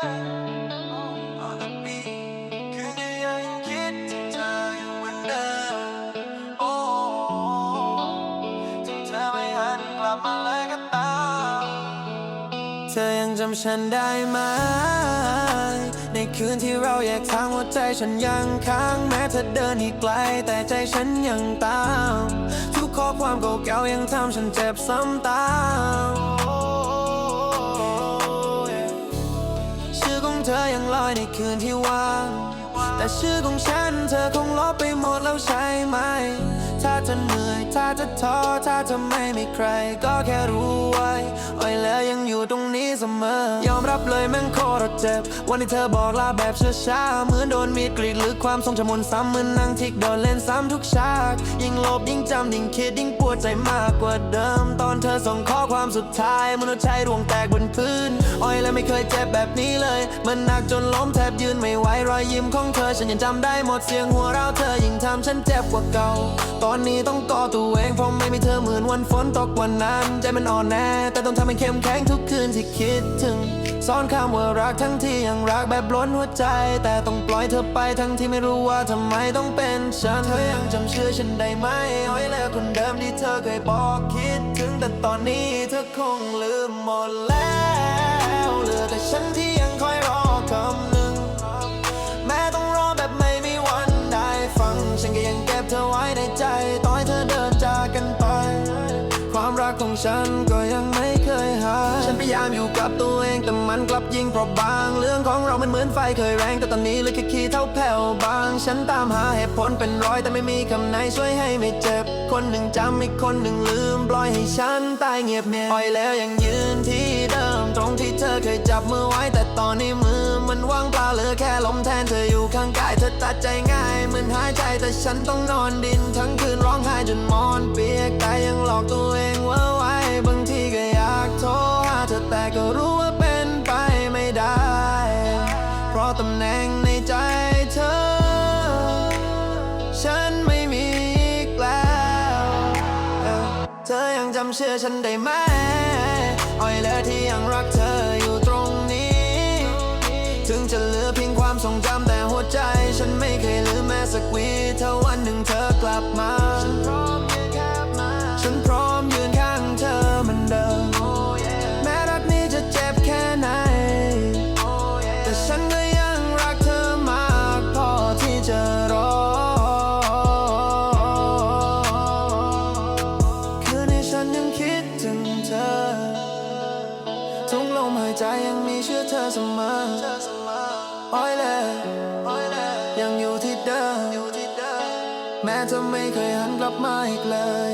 ธออยู่เหมือนเดิมโอ้ถึงเธอไม่หันกลับมาเลยก็ตามเธอยังจำฉันได้ไหม ในคืนที่เราแยกทางหัวใจฉันยังค้างแม้เธอเดินอีกไกล แต่ใจฉันยังตาม ทุกข้อความเก่าๆยังทำฉันเจ็บซ้ำตาม เธอยังลอยในคืนที่ว่าง แต่ชื่อของฉันเธอคงลบไปหมดแล้วใช่ไหมถ้าเธอเหนื่อยถ้าเธอท้อถ้าเธอไม่มีใคร ก็แค่รู้ไว้อ้อยแล้วยังอยู่ตรงนี้เสมอ ยอมรับเลยแม่งโคตรเจ็บ วันที่เธอบอกลาแบบช้าๆเหมือนโดนมีดกรีดลึกความทรงจำมนซ้ำเหมือนนั่งทิกโดนเล่นซ้ำทุกฉาก ยิ่งลบยิ่งจำยิ่งคิดยิ่งปวดใจมากกว่าเดิม ตอนเธอส่งข้อความสุดท้ายมนุษย์ชายดวงแตกบนพื้นอ้อยแล้วไม่เคยเจ็บแบบนี้เลย มันหนักจนล้มแทบยืนไม่ไหวรอยยิ้มของเธอ ฉันยังจำได้หมดเสียงหัวเราะเธอยิ่งทำฉันเจ็บกว่าเก่า ตอนนี้ต้องกอตัวเองเพราะไม่มีเธอเหมือนวันฝนตกวันนั้น ใจมันอ่อนแอแต่ต้องทำให้เข้มแข็งทุกคืนที่คิดถึงซ่อนคำว่ารักทั้งที่ยังรักแบบล้นหัวใจ แต่ต้องปล่อยเธอไปทั้งที่ไม่รู้ว่าทำไมต้องเป็นฉันเธอยังจำชื่อฉันได้ไหมอ้อยแล้วคนเดิมที่เธอเคยบอกคิดถึงแต่ตอนนี้เธอคงลืมหมดแล้ว ความรักของฉันก็ยังไม่เคยหาย ฉันพยายามอยู่กับตัวเองแต่มันกลับยิ่งเปราะบาง เรื่องของเรามันเหมือนไฟเคยแรงแต่ตอนนี้เหลือแค่ขี้เท่าแผ่วบาง ฉันตามหาเหตุผลเป็นร้อยแต่ไม่มีคำไหนช่วยให้ไม่เจ็บ คนหนึ่งจำอีกคนหนึ่งลืมปล่อยให้ฉันตายเงียบเงียบปล่อยแล้วยังยืนที่เดิมตรงที่เธอเคยจับมือไว้แต่ตอนนี้มือมันว่างเปล่าเหลือแค่ลมแทนเธออยู่ข้างกายเธอตัดใจง่าย หายใจแต่ฉันต้องนอนดิน ทั้งคืนร้องไห้จนมอนเปียกแต่ยังหลอกตัวเองว่าไว้บางทีก็อยากโทรหาเธอแต่ก็รู้ว่าเป็นไปไม่ได้ เพราะตำแหน่งในใจเธอ ฉันไม่มีอีกแล้วเธอยังจำเชื่อฉันได้ไหมอ้อยและที่ยังรักเธอ สักวีถ้าวันหนึ่งเธอกลับมา ฉันพร้อมยืนข้างมาฉันพร้อมยืนข้างเธอเหมือนเดิม แม้รักนี้จะเจ็บแค่ไหน แต่ฉันก็ยังรักเธอมากพอที่จะรอ คืนนี้ฉันยังคิดถึงเธอ ทุกลมหายใจยังมีชื่อเธอเสมออ้ แม้จะไม่เคยหันกลับมาอีกเลย